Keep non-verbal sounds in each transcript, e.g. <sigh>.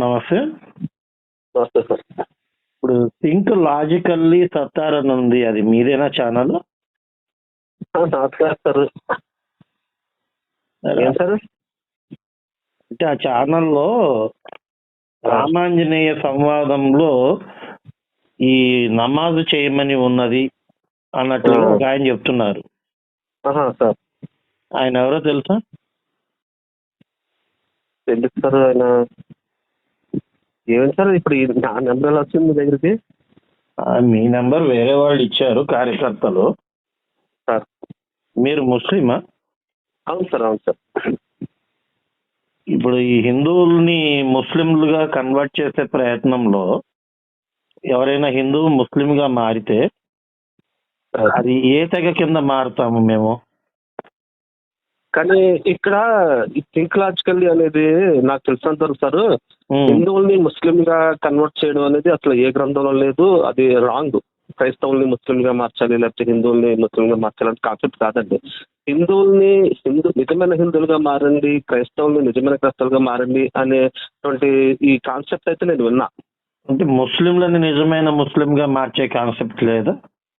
నమస్తే. నమస్తే సార్. ఇప్పుడు థింక్ లాజికల్లీ సత్తార్ అని ఉంది అది మీదేనా ఛానల్? నమస్కారం సార్. ఏం సార్? అంటే ఆ ఛానల్లో రామాంజనేయ సంవాదంలో ఈ నమాజు చేయమని ఉన్నది అన్నట్టుగా ఒక ఆయన చెప్తున్నారు. సార్. ఆయన ఎవరో తెలుసా? ఎందుకు సార్ ఆయన? ఏమైంది సార్ ఇప్పుడు నా నెంబర్ ఎలా వచ్చింది మీ దగ్గరికి? మీ నెంబర్ వేరే వాళ్ళు ఇచ్చారు కార్యకర్తలు. సార్. మీరు ముస్లిమా? అవును సార్ అవును సార్. ఇప్పుడు ఈ హిందువుల్ని ముస్లింలుగా కన్వర్ట్ చేసే ప్రయత్నంలో ఎవరైనా హిందువు ముస్లింగా మారితే అది ఏ తెగ కింద మారుతాము మేము? కానీ ఇక్కడ ఈ థింక్ లాజికల్లీ అనేది నాకు తెలిసినంత వరకు సార్ హిందువుల్ని ముస్లిం గా కన్వర్ట్ చేయడం అనేది అసలు ఏ గ్రంథంలో లేదు అది రాంగ్. క్రైస్తవుల్ని ముస్లిం గా మార్చాలి లేకపోతే హిందువుల్ని ముస్లిం గా మార్చాలి అంటే కాన్సెప్ట్ కాదండి. హిందువుల్ని హిందూ నిజమైన హిందువులుగా మారండి క్రైస్తవుల్ని నిజమైన క్రైస్తవులుగా మారండి అనేటువంటి ఈ కాన్సెప్ట్ అయితే నేను విన్నా. అంటే ముస్లింలని నిజమైన ముస్లింగా మార్చే కాన్సెప్ట్ లేదా?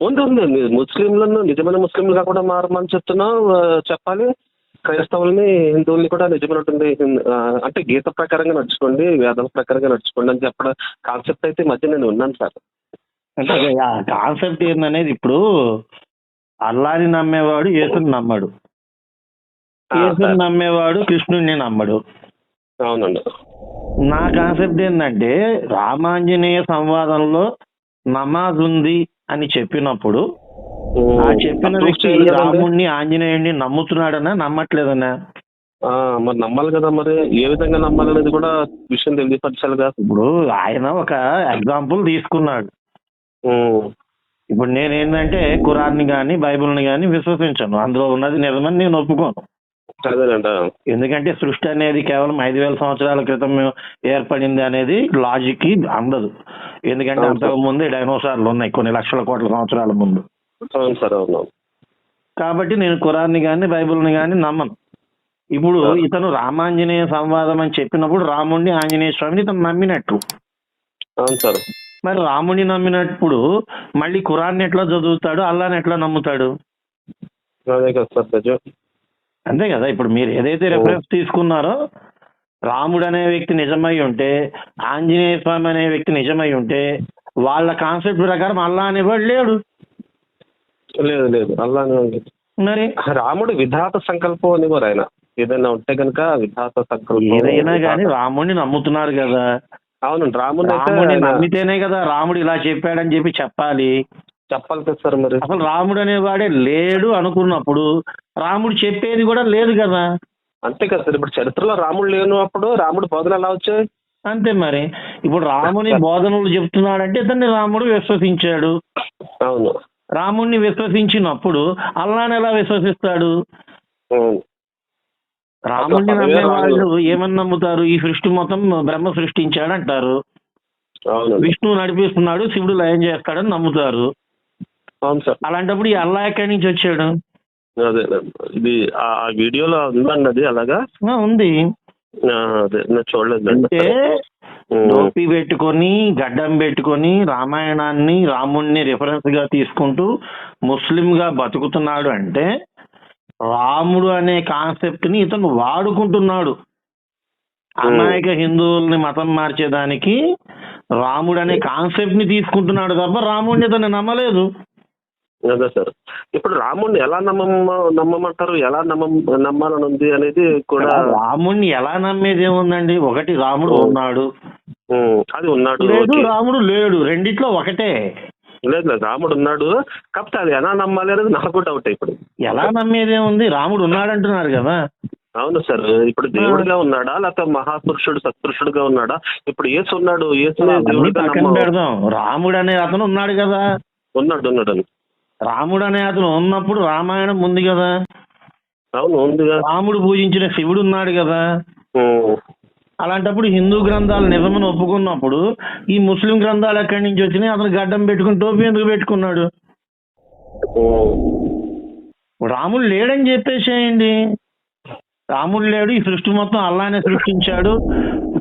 ఉంది ఉంది. ముస్లింలను నిజమైన ముస్లింలుగా కూడా మారమని చెప్తున్నాం ఆ, చెప్పాలి. క్రైస్తవుల్ని హిందువుల్ని కూడా నిజమైనటువంటి అంటే గీత ప్రకారంగా నడుచుకోండి వేదాల ప్రకారంగా నడుచుకోండి అని చెప్పడం కాన్సెప్ట్ అయితే మధ్య నేను ఉన్నాను సార్. అంటే ఆ కాన్సెప్ట్ ఏందనేది ఇప్పుడు అల్లాని నమ్మేవాడు యేసుని నమ్మడు. యేసుని. నమ్మేవాడు కృష్ణుడిని నమ్మడు. అవునండి. నా కాన్సెప్ట్ ఏంటంటే రామాంజనేయ సంవాదంలో నమాజ్ ఉంది అని చెప్పినప్పుడు ఆ చెప్పిన వ్యక్తి. రాముణ్ణి ఆంజనేయుడిని నమ్ముతున్నాడనా? నమ్మట్లేదనా ఆ, మరి నమ్మాలి కదా మరి. ఏ విధంగా నమ్మాలనేది కూడా విషయం తెలియపరచాలిగా? ఇప్పుడు ఆయన ఒక ఎగ్జాంపుల్ తీసుకున్నాడు. ఇప్పుడు నేనేంటంటే ఖురాన్ని కానీ బైబిల్ని కానీ విశ్వసించను. అందులో ఉన్నది నిజమని నేను ఒప్పుకోను. ఎందుకంటే సృష్టి అనేది కేవలం ఐదు వేల సంవత్సరాల క్రితం ఏర్పడింది అనేది లాజిక్కి అందదు. ఎందుకంటే అంతకు ముందే డైనోసార్లు ఉన్నాయి కొన్ని లక్షల కోట్ల సంవత్సరాల ముందు. అవును సార్ అవును. కాబట్టి నేను ఖురాన్ని కానీ బైబిల్ని కానీ నమ్మను. ఇప్పుడు. ఇతను రామాంజనేయ సంవాదం అని చెప్పినప్పుడు రాముడిని ఆంజనేయ స్వామిని ఇతను నమ్మినట్టు. అవును సార్. మరి రాముడిని నమ్మినప్పుడు మళ్ళీ ఖురాన్ని ఎట్లా చదువుతాడు అల్లాని ఎట్లా నమ్ముతాడు? అదే కదా సార్ నిజం అంతే కదా ఇప్పుడు మీరు ఏదైతే రెఫరెన్స్ తీసుకున్నారో రాముడు అనే వ్యక్తి నిజమై ఉంటే ఆంజనేయ స్వామి అనే వ్యక్తి నిజమై ఉంటే వాళ్ళ కాన్సెప్ట్ ప్రకారం అల్లా అనేవాడు లేడు. లేదు లేదు. ఉంది. మరి? రాముడు విధాత సంకల్పం అనేవారు ఆయన. ఏదైనా ఉంటే కనుక విధాత సంకల్పం. ఏదైనా కానీ రాముడిని నమ్ముతున్నారు కదా. అవునండి రాముడు రాముడిని నమ్మితేనే కదా రాముడు ఇలా చెప్పాడని చెప్పి చెప్పాలి. చెప్పాలి కదా సార్ మరి. అసలు రాముడు అనేవాడే లేడు అనుకున్నప్పుడు రాముడు చెప్పేది కూడా లేదు కదా. అంతే కదా సార్. ఇప్పుడు చరిత్రలో రాముడు లేనప్పుడు రాముడు బోధన ఎలా వచ్చాయి? అంతే మరి. ఇప్పుడు రాముని <laughs> బోధనలు చెప్తున్నాడంటే ఇతన్ని రాముడు విశ్వసించాడు. అవును. రాముణ్ణి విశ్వసించినప్పుడు అల్లాని ఎలా విశ్వసిస్తాడు. రాముణ్ణి నమ్మే వాళ్ళు. ఏమని నమ్ముతారు? ఈ సృష్టి మొత్తం బ్రహ్మ సృష్టించాడు అంటారు. విష్ణువు నడిపిస్తున్నాడు శివుడు లయం చేస్తాడని నమ్ముతారు. అలాంటప్పుడు ఈ అల్లా ఎక్కడి నుంచి వచ్చాడు? అదే ఇది ఆ వీడియోలో ఉందండి అది అలాగా ఉంది. అదే. నేను చూడలేదండి అంటే టోపీ పెట్టుకొని గడ్డం పెట్టుకొని రామాయణాన్ని రాముణ్ణి రిఫరెన్స్గా తీసుకుంటూ ముస్లిం గా బతుకుతున్నాడు అంటే రాముడు అనే కాన్సెప్ట్ని ఇతను వాడుకుంటున్నాడు. అమాయక హిందువుల్ని మతం మార్చేదానికి రాముడు అనే కాన్సెప్ట్ని తీసుకుంటున్నాడు తప్ప రాముడిని ఇతను నమ్మలేదు. అదే సార్. ఇప్పుడు రాముడిని ఎలా నమ్మమ నమ్మమంటారు? ఎలా నమ్మ నమ్మాలని ఉంది అనేది కూడా రాముడిని ఎలా నమ్మేది ఏముందండి? ఒకటి రాముడు ఉన్నాడు. అది ఉన్నాడు లేదు. రాముడు లేడు. రెండిట్లో ఒకటే. లేదు లేదు రాముడు ఉన్నాడు. కాకపోతే అది ఎలా నమ్మాలి అనేది నాకు డౌట్ ఇప్పుడు. ఎలా నమ్మేదేముంది రాముడు ఉన్నాడంటున్నారు కదా. అవును సార్ ఇప్పుడు దేవుడిగా ఉన్నాడా? లేకపోతే మహాపురుషుడు సత్పురుషుడుగా ఉన్నాడా? ఇప్పుడు యేసు ఉన్నాడు పెడదాం. రాముడు అనే అతను ఉన్నాడు కదా. ఉన్నాడు ఉన్నాడు అని. రాముడు అనే అతను ఉన్నప్పుడు రామాయణం ఉంది కదా. అవును ఉందిగా రాముడు పూజించిన శివుడు ఉన్నాడు కదా. అలాంటప్పుడు హిందూ గ్రంథాలు నిజమని ఒప్పుకున్నప్పుడు ఈ ముస్లిం గ్రంథాలు ఎక్కడి నుంచి వచ్చినాయి? అతను గడ్డం పెట్టుకుని టోపీ ఎందుకు పెట్టుకున్నాడు? రాముడు లేడని చెప్పేసేయండి. రాముడు లేడు ఈ సృష్టి మొత్తం అల్లానే సృష్టించాడు.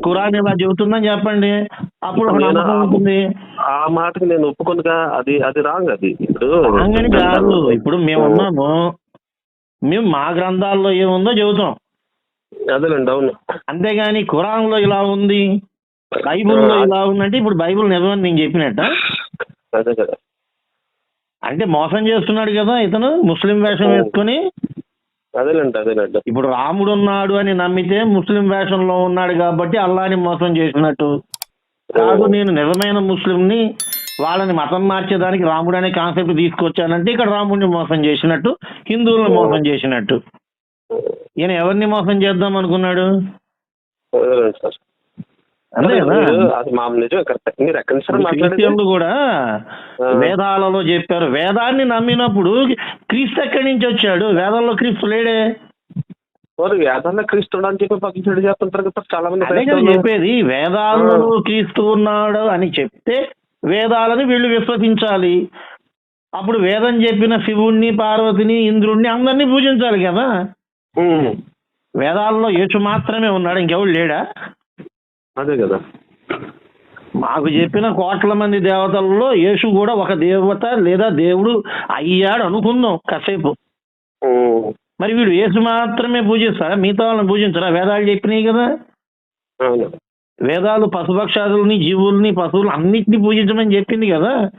ఖురాన్ ఇలా చెబుతుందని చెప్పండి. అప్పుడు ఉంటుంది. ఆ మాటకి నేను ఒప్పుకొనుగా అది అది రాంగ్ అది. ఇప్పుడు ఇప్పుడు మేము ఉన్నాము మేము మా గ్రంథాల్లో ఏముందో చెబుతాం. అదేనండి అవును. అంతేగాని ఖురాన్లో ఇలా ఉంది బైబిల్లో ఇలా ఉందంటే ఇప్పుడు బైబిల్ నిజమని నేను చెప్పినట్ట? అదే కదా. అంటే మోసం చేస్తున్నాడు కదా ఇతను ముస్లిం వేషం వేసుకొని. అదేనండి అదేనండి ఇప్పుడు రాముడు ఉన్నాడు అని నమ్మితే ముస్లిం వేషంలో ఉన్నాడు కాబట్టి అల్లాని మోసం చేసినట్టు. కాదు నేను నిజమైన ముస్లింని వాళ్ళని మతం మార్చేదానికి రాముడు అనే కాన్సెప్ట్ తీసుకొచ్చానంటే ఇక్కడ రాముడిని మోసం చేసినట్టు హిందువులను మోసం చేసినట్టు. ఈయన ఎవరిని మోసం చేద్దాం అనుకున్నాడు? సార్ క్రిస్టియన్లు కూడా. వేదాలలో చెప్పారు. వేదాన్ని నమ్మినప్పుడు క్రీస్తు ఎక్కడి నుంచి వచ్చాడు? వేదాల్లో క్రీస్తు లేడే? వేదాల్లో అని చెప్పి పక్కన కదా చాలా మంది. చెప్పేది. వేదాల్లో క్రీస్తు ఉన్నాడు అని చెప్తే వేదాలని వీళ్ళు విశ్వసించాలి. అప్పుడు వేదం చెప్పిన శివుణ్ణి పార్వతిని ఇంద్రుణ్ణి అందరినీ పూజించాలి కదా. వేదాల్లో యేసు మాత్రమే ఉన్నాడు ఇంకెవడు లేడా? అదే కదా. మాకు చెప్పిన కోట్ల మంది దేవతల్లో యేసు కూడా ఒక దేవత లేదా దేవుడు అయ్యాడు అనుకుందాం కాసేపు. మరి వీడు యేసు మాత్రమే పూజిస్తారా మిగతా వాళ్ళని పూజించరా? వేదాలు చెప్పినాయి కదా. వేదాలు పశుపక్షాదుల్ని జీవుల్ని పశువులు అన్నిటిని పూజించమని చెప్పింది కదా.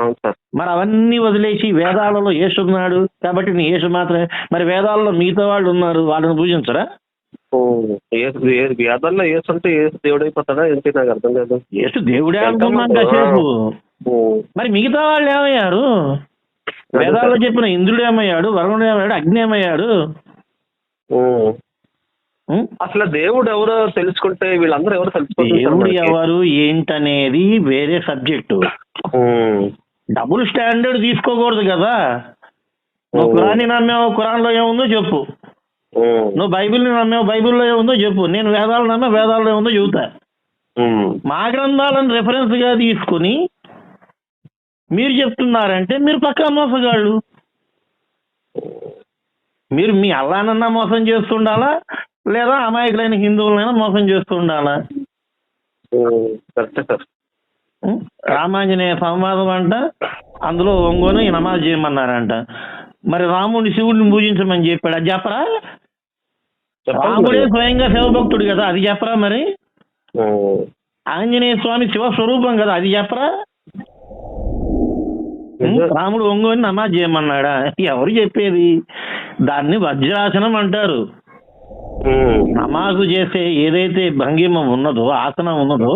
అవును సార్. మరి అవన్నీ వదిలేసి వేదాలలో యేసు ఉన్నాడు కాబట్టి నీ యేసు మాత్రమే. మరి వేదాల్లో మిగతా వాళ్ళు ఉన్నారు వాళ్ళని పూజించరా? వేదాల్లో ఏసు అంటే ఏసు దేవుడు అయిపోతాడా ఏంటి నాకు అర్థం కాదు. యేసు దేవుడే కాసేపు. ఉమ్. మరి మిగతా వాళ్ళు ఏమయ్యారు? వేదాల్లో చెప్పిన ఇంద్రుడు ఏమయ్యాడు? వరుణుడు ఏమయ్యాడు? అగ్ని ఏమయ్యాడు? అసలు దేవుడు ఎవరో తెలుసుకుంటే వీళ్ళందరూ ఎవరు తెలుసుకుంటారు దేవుడు? ఎవరు ఏంటనేది వేరే సబ్జెక్టు. డబుల్ స్టాండర్డ్ తీసుకోకూడదు కదా నువ్వు ఉం. ఖురాన్ని నమ్మావు ఖురాన్లో ఏముందో చెప్పు. నువ్వు బైబిల్ని నమ్మావు బైబిల్లో ఏముందో చెప్పు నేను వేదాలు నమ్మా వేదాల్లో ఏముందో చెబుతా. మా గ్రంథాలను రెఫరెన్స్గా తీసుకుని మీరు చెప్తున్నారంటే మీరు పక్కా మోసగాళ్ళు మీరు మీ అల్లానన్నా మోసం చేస్తుండాలా లేదా అమాయకులైన హిందువులైనా మోసం చేస్తుండాలా. కరెక్టే సార్? రామాంజనేయ సంవాదం అంట అందులో ఒంగోని నమాజ్ చేయమన్నారంట మరి రాముడిని శివుడిని పూజించమని చెప్పాడు అది చెప్పరా రాముడే. స్వయంగా శివభక్తుడు కదా అది చెప్పరా మరి. ఆంజనేయ స్వామి శివ స్వరూపం కదా అది చెప్పరా. రాముడు ఒంగోని నమాజ్ చేయమన్నాడా ఎవరు చెప్పేది దాన్ని వజ్రాసనం అంటారు. నమాజు చేసే ఏదైతే భంగిమ ఉన్నదో ఆసనం ఉన్నదో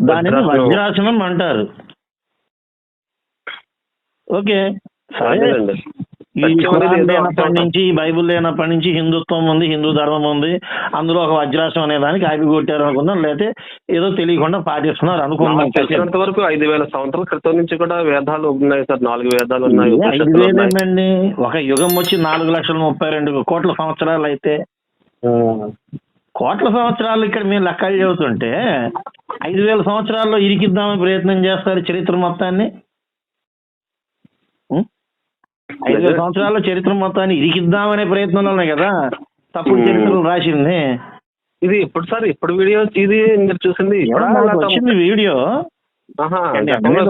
దానిని వజ్రాసనం. అంటారు. ఓకే. సరే ఈ ఖురాన్ లేనప్పటి నుంచి బైబిల్ లేనప్పటి నుంచి హిందుత్వం ఉంది హిందూ ధర్మం ఉంది. అందులో ఒక వజ్రాసం అనే దానికి ఆగి కొట్టారు అనుకుందాం. లేకపోతే ఏదో తెలియకుండా పాటిస్తున్నారు అనుకుందాం. వరకు ఐదు వేల సంవత్సరాల క్రితం నుంచి కూడా వేదాలు ఉన్నాయి సార్. నాలుగు వేదాలు ఉన్నాయి ఐదు. వేలేనండి ఒక యుగం వచ్చి నాలుగు లక్షల ముప్పై రెండు కోట్ల సంవత్సరాలు అయితే. కోట్ల సంవత్సరాలు ఇక్కడ మేము లెక్కలు చెబుతుంటే ఐదు వేల సంవత్సరాల్లో ఇరికిద్దామని ప్రయత్నం చేస్తారు చరిత్ర మొత్తాన్ని? ఐదు వేల సంవత్సరాల్లో చరిత్ర మొత్తాన్ని ఇరికిద్దామనే ప్రయత్నంలోనే కదా? తప్పుడు. చరిత్రలు రాసింది. ఇది ఎప్పుడు సార్ ఎప్పుడు వీడియో ఇది మీరు చూసింది. ఇప్పుడా? వచ్చింది వీడియో.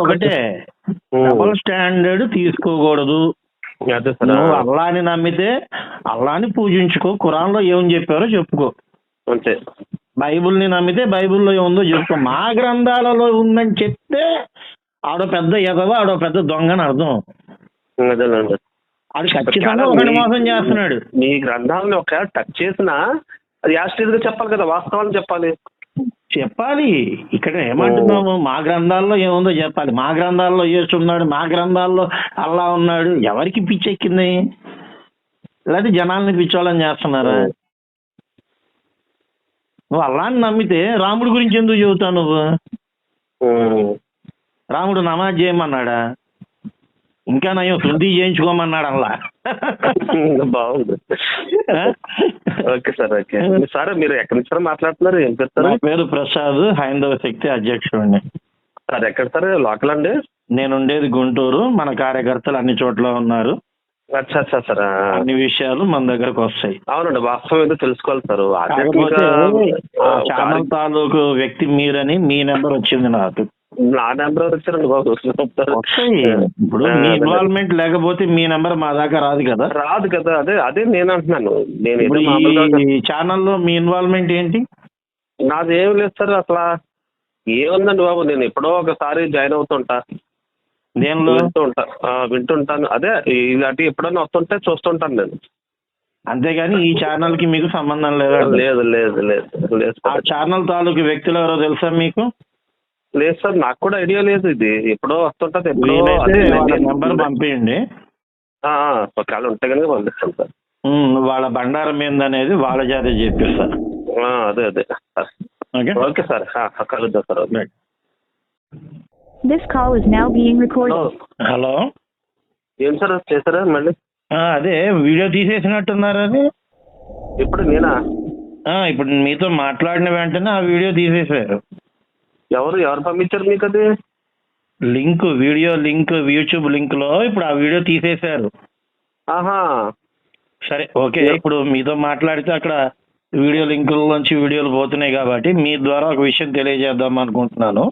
ఒకటే. డబల్ స్టాండర్డ్ తీసుకోకూడదు. నువ్వు అల్లాని నమ్మితే అల్లాని పూజించుకో ఖురాన్లో ఏమని చెప్పారో చెప్పుకో. అంతే. బైబిల్ని నమ్మితే బైబిల్లో ఏముందో చెప్పుకో మా గ్రంథాలలో ఉందని చెప్తే ఆడో పెద్ద ఎదవ ఆడో పెద్ద దొంగ అని అర్థం ఆడు ఖచ్చితంగా ఒకటి మోసం చేస్తున్నాడు. మీ గ్రంథాలను ఒక టచ్ చేసినా అది యాస్టీజ్గా చెప్పాలి కదా వాస్తవాన్ని చెప్పాలి. చెప్పాలి. ఇక్కడ ఏమంటున్నాము? మా గ్రంథాల్లో ఏముందో చెప్పాలి. మా గ్రంథాల్లో యేసు ఉన్నాడు మా గ్రంథాల్లో అల్లా ఉన్నాడు. ఎవరికి పిచ్చెక్కింది? లేకపోతే జనాల్ని పిచ్చోళ్ళని చేస్తున్నారా? నువ్వు అల్లాని నమ్మితే రాముడి గురించి ఎందుకు చెబుతావు నువ్వు. రాముడు నమాజ్ చేయమన్నాడా? ఇంకా నయం శుద్ధి చేయించుకోమన్నాడు అల్లా బాగుంది. Okay sir okay. సరే మీరు ఎక్కడి నుంచి మాట్లాడుతున్నారు? ఏం నా చెప్తారు పేరు ప్రసాద్ హైందవ శక్తి అధ్యక్షుడిని. సార్ ఎక్కడ సార్? లోకల్ అండి? నేను ఉండేది గుంటూరు. మన కార్యకర్తలు అన్ని చోట్ల ఉన్నారు. అచ్చా అచ్చా సార్ ఆ. అన్ని విషయాలు మన దగ్గరకు వస్తాయి. అవునండి వాస్తవం ఏదో తెలుసుకోవాలి సార్. ఛానల్ తాలూకు వ్యక్తి మీరని మీ నెంబర్ వచ్చింది నాకు. నా నెంబర్ ఎవరు ఇచ్చారండి బాబు ఇప్పుడు మీ. ఇన్వాల్వ్మెంట్ లేకపోతే మీ నెంబర్ మా దాకా రాదు కదా. రాదు కదా. అదే అదే నేను అంటున్నాను. నేను ఛానల్లో మీ ఇన్వాల్వ్మెంట్ ఏంటి? నాది ఏం లేదు సార్ అసలు. ఏముందండి బాబు? నేను ఎప్పుడో ఒకసారి జాయిన్ అవుతుంటా. దేనిలో వింటూ ఉంటా ఆ, వింటుంటాను. అదే ఇలాంటి ఎప్పుడైనా వస్తుంటే చూస్తుంటాను నేను. అంతేగాని ఈ ఛానల్కి మీకు సంబంధం లేదా లేదు లేదు లేదు లేదు ఆ ఛానల్ తాలూకు వ్యక్తులు ఎవరో తెలుసా మీకు? లేదు సార్ నాకు కూడా ఐడియా లేదు ఇది. ఎప్పుడో వస్తుంటది ఎప్పుడో నేను- నెంబర్ పంపించండి ఒకవేళ ఉంటే కనుక పంపిస్తాను సార్. వాళ్ళ బండారం ఏందనేది వాళ్ళ చేత చెప్పిస్తారు ఆ, అదే అదే. ఓకే? ఓకే సార్ కలుద్దాం sir okay. This call is now being recorded. Hello hello ఏం సార్ చేశారా మళ్ళీ? ఆ, అదే వీడియో తీసేసినట్టున్నారు అది. ఇప్పుడు నేనా? ఆ, ఇప్పుడు మీతో మాట్లాడిన వెంటనే ఆ వీడియో తీసేశారు. ఎవరు ఎవరు పంపించారు మీకు అది లింక్ వీడియో లింక్ యూట్యూబ్ లింక్లో ఇప్పుడు ఆ వీడియో తీసేశారు. ఆహా. సరే ఓకే ఇప్పుడు మీతో మాట్లాడితే అక్కడ వీడియో లింకుల నుంచి వీడియోలు పోతున్నాయి కాబట్టి మీ ద్వారా ఒక విషయం తెలియజేద్దాం అనుకుంటున్నాను.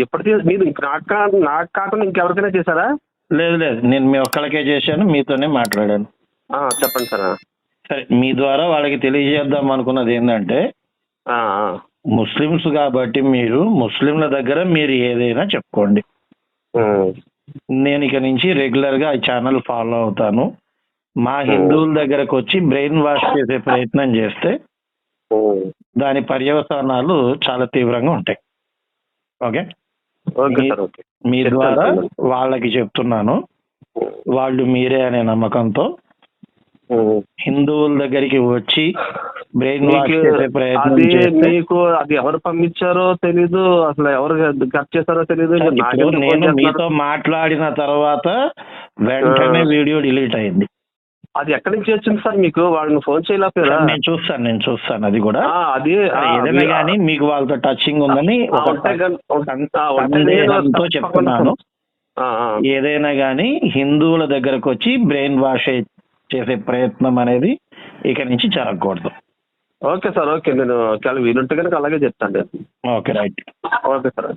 ఎప్పుడు తీ- మీరు నాకు నాకు కాకుండా ఇంకెవరికైనా చేశారా? లేదు లేదు. నేను మీ ఒక్కళ్ళకే చేశాను మీతోనే మాట్లాడాను. చెప్పండి సార్ సరే మీ ద్వారా వాళ్ళకి తెలియజేద్దాం అనుకున్నది ఏంటంటే. ముస్లిమ్స్ కాబట్టి మీరు ముస్లింల దగ్గర మీరు ఏదైనా చెప్పుకోండి. నేను ఇక నుంచి రెగ్యులర్గా ఈ ఛానల్ ఫాలో అవుతాను. మా హిందువుల దగ్గరకు వచ్చి బ్రెయిన్ వాష్ చేసే ప్రయత్నం చేస్తే. దాని పర్యవసానాలు చాలా తీవ్రంగా ఉంటాయి. ఓకే ఓకే మీ- సార్ ఓకే మీ చెప్తాను ద్వారా. వాళ్ళకి చెప్తున్నాను వాళ్ళు మీరే అనే నమ్మకంతో. హిందువుల దగ్గరికి వచ్చి బ్రెయిన్ వాష్ మీకు చేసే ప్రయత్నం అది చేస్తే మీకు అది ఎవరు పంపించారో తెలీదు అసలు ఎవరు కట్ చేశారో తెలీదు ఇప్పుడు నేను మీతో? మాట్లాడిన తర్వాత వెంటనే. వీడియో డిలీట్ అయింది అది ఎక్కడి నుంచి వచ్చింది సార్ మీకు? వాళ్ళని ఫోన్ చేయలేకపోయారా? నేను చూస్తాను నేను చూస్తాను అది కూడా. అది ఏదైనా కానీ మీకు వాళ్ళతో టచింగ్ ఉందని చెప్తున్నాను. ఏదైనా కానీ హిందువుల దగ్గరకు వచ్చి బ్రెయిన్ వాష్ చేసే ప్రయత్నం అనేది ఇక నుంచి జరగకూడదు. Okay sir okay. నేను ఒకవేళ వీలుంటే కనుక అలాగే చెప్తాను. Okay right. Okay sir